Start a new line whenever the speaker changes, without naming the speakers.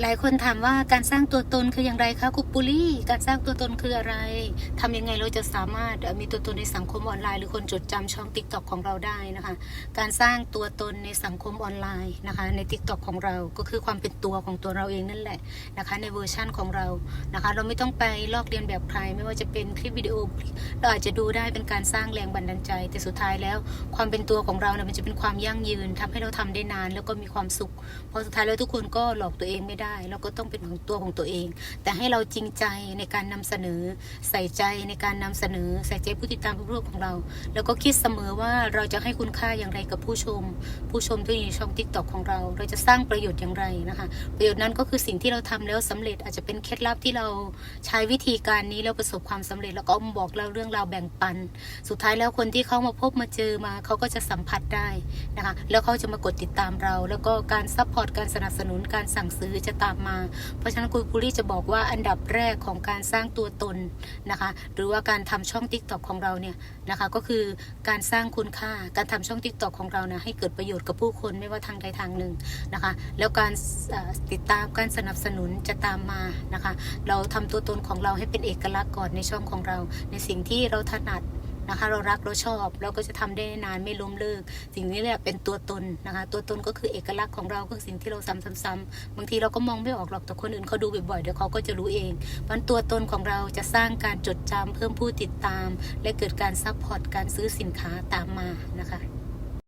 หลายคนถามว่าการสร้างตัวตนคืออย่างไรคะคุปปุลี่การสร้างตัวตนคืออะไรทำยังไงเราจะสามารถมีตัวตนในสังคมออนไลน์ หรือคนจดจำช่องติ๊กต็อกของเราได้นะคะ การสร้างตัวตนในสังคมออนไลน์นะคะในติ๊กต็อกของเราก็คือความเป็นตัวของตัวเราเองนั่นแหละนะคะในเวอร์ชั่นของเรานะคะเราไม่ต้องไปลอกเลียนแบบใคร ไม่ว่าจะเป็นคลิปวิดีโอเราอาจจะดูได้เป็นการสร้างแรงบันดาลใจ แต่สุดท้ายแล้วความเป็นตัวของเราเนี่ยมันจะเป็นความยั่งยืนทำให้เราทำได้นาน แล้วก็มีความสุขพราะสุดท้ายแล้วทุกคนก็หลอกตัวเองไม่ได้เราก็ต้องเป็นของตัวของตัวเอง แต่ให้เราจริงใจในการนำเสนอ ใส่ใจในการนำเสนอ ใส่ใจผู้ติดตามผู้ร่วมของเรา แล้วก็คิดเสมอว่าเราจะให้คุณค่าอย่างไรกับผู้ชม ผู้ชมที่อยู่ในช่องทิกตอกของเรา เราจะสร้างประโยชน์อย่างไรนะคะ ประโยชน์นั้นก็คือสิ่งที่เราทำแล้วสำเร็จอาจจะเป็นเคล็ดลับที่เราใช้วิธีการนี้แล้วประสบความสำเร็จ แล้วก็อมบอกเล่าเรื่องราวแบ่งปัน สุดท้ายแล้วคนที่เขามาพบมาเจอมาเขาก็จะสัมผัสได้นะคะ แล้วเขาจะมากดติดตามเรา แล้วก็การซัพพอร์ตการสนับสนุนการสั่งซื้อจะตามมา เพราะฉะนั้นคุณปุรี่จะบอกว่าอันดับแรกของการสร้างตัวตนนะคะ หรือว่าการทำช่อง t ิ k t o k ของเราเนี่ยนะคะก็คือการสร้างคุณค่าการทำช่อง t ิ k t o k ของเรานะให้เกิดประโยชน์กับผู้คนไม่ว่าทางใดทางหนึ่งนะคะ แล้วการติดตามการสนับสนุนจะตามมานะคะ เราทำตัวตนของเราให้เป็นเอกลักษณ์ก่อนในช่องของเรา ในสิ่งที่เราถนัด นะคะ เรารักเราชอบ เราก็จะทำได้นานไม่ล้มเลิก สิ่งนี้แหละเป็นตัวตนนะคะ ตัวตนก็คือเอกลักษณ์ของเราก็คือสิ่งที่เราซ้ำๆๆบางทีเราก็มองไม่ออกหรอกแต่คนอื่นเขาดูบ่อยๆเดี๋ยวเขาก็จะรู้เองมันตัวตนของเราจะสร้างการจดจำเพิ่มผู้ติดตาม และเกิดการซัพพอร์ตการซื้อสินค้าตามมานะคะ